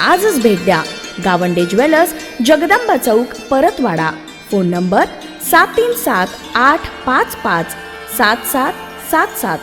आजच भेट द्या. गावंडे ज्वेलर्स जगदंबा चौक परतवाडा. फोन नंबर सात तीन सात आठ पाच पाच सात सात सात सात.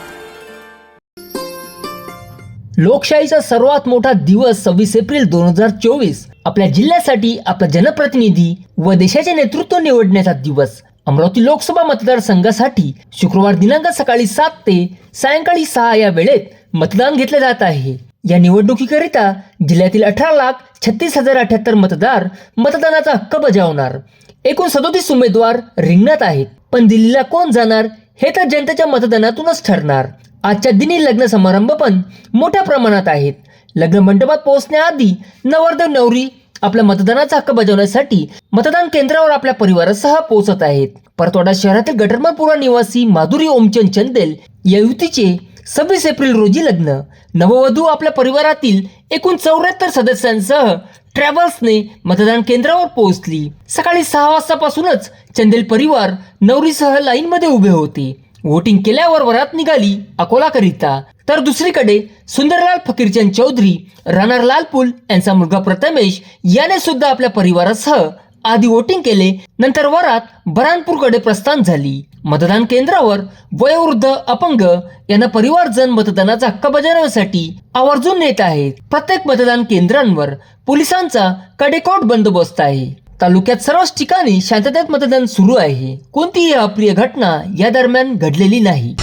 लोकशाहीचा सर्वात मोठा दिवस सव्वीस एप्रिल दोन हजार चोवीस. आपल्या जिल्ह्यासाठी आपला जनप्रतिनिधी व देशाचे नेतृत्व निवडण्याचा दिवस. अमरावती लोकसभा मतदारसंघासाठी शुक्रवार दिनांक सकाळी सात ते सायंकाळी सहा या वेळेत मतदान घेतले जात आहे. या निवडणुकीकरिता जिल्ह्यातील अठरा लाख छत्तीस हजार अठ्याहत्तर मतदार मतदानाचा हक्क बजावणार. एकूण सदोतीस उमेदवार रिंगणात आहेत. पण दिल्लीला कोण जाणार हे तर जनतेच्या मतदानातूनच ठरणार. आजच्या दिनी लग्न समारंभ पण मोठ्या प्रमाणात आहेत. लग्न मंडपात पोहोचण्याआधी नवरदेव नवरी आपल्या मतदानाचा हक्क बजावण्यासाठी मतदान केंद्रावर आपल्या परिवारासह पोहोचत आहेत. परतवाडा शहरातील गटरमनपुरा निवासी माधुरी ओमचंद चंदेल या युतीचे सव्वीस एप्रिल रोजी लग्न. नववधू आपल्या परिवारातील एकूण चौऱ्याहत्तर सदस्यांसह ट्रॅव्हल्सने मतदान केंद्रावर पोहोचली. सकाळी सहा वाजतापासूनच चंदेल परिवार नवरीसह लाईनमध्ये उभे होते. वोटिंग केल्यावर वरात निघाली अकोलाकरिता. तर दुसरीकडे सुंदरलाल फकीरचंद चौधरी राणार लालपूल यांचा मुलगा प्रथमेश याने सुद्धा आपल्या परिवारासह आधी वोटिंग केले नंतर वरात बरानपूरकडे प्रस्थान झाली. मतदान केंद्रावर वयोवृद्ध अपंग यांना परिवारजन मतदानाचा हक्क बजावण्यासाठी आवर्जून नेत आहेत. प्रत्येक मतदान केंद्रांवर पोलिसांचा कडेकोट बंदोबस्त आहे. तालुक्यात सर्वच ठिकाणी शांततेत मतदान सुरू आहे. कोणतीही अप्रिय घटना या दरम्यान घडलेली नाही.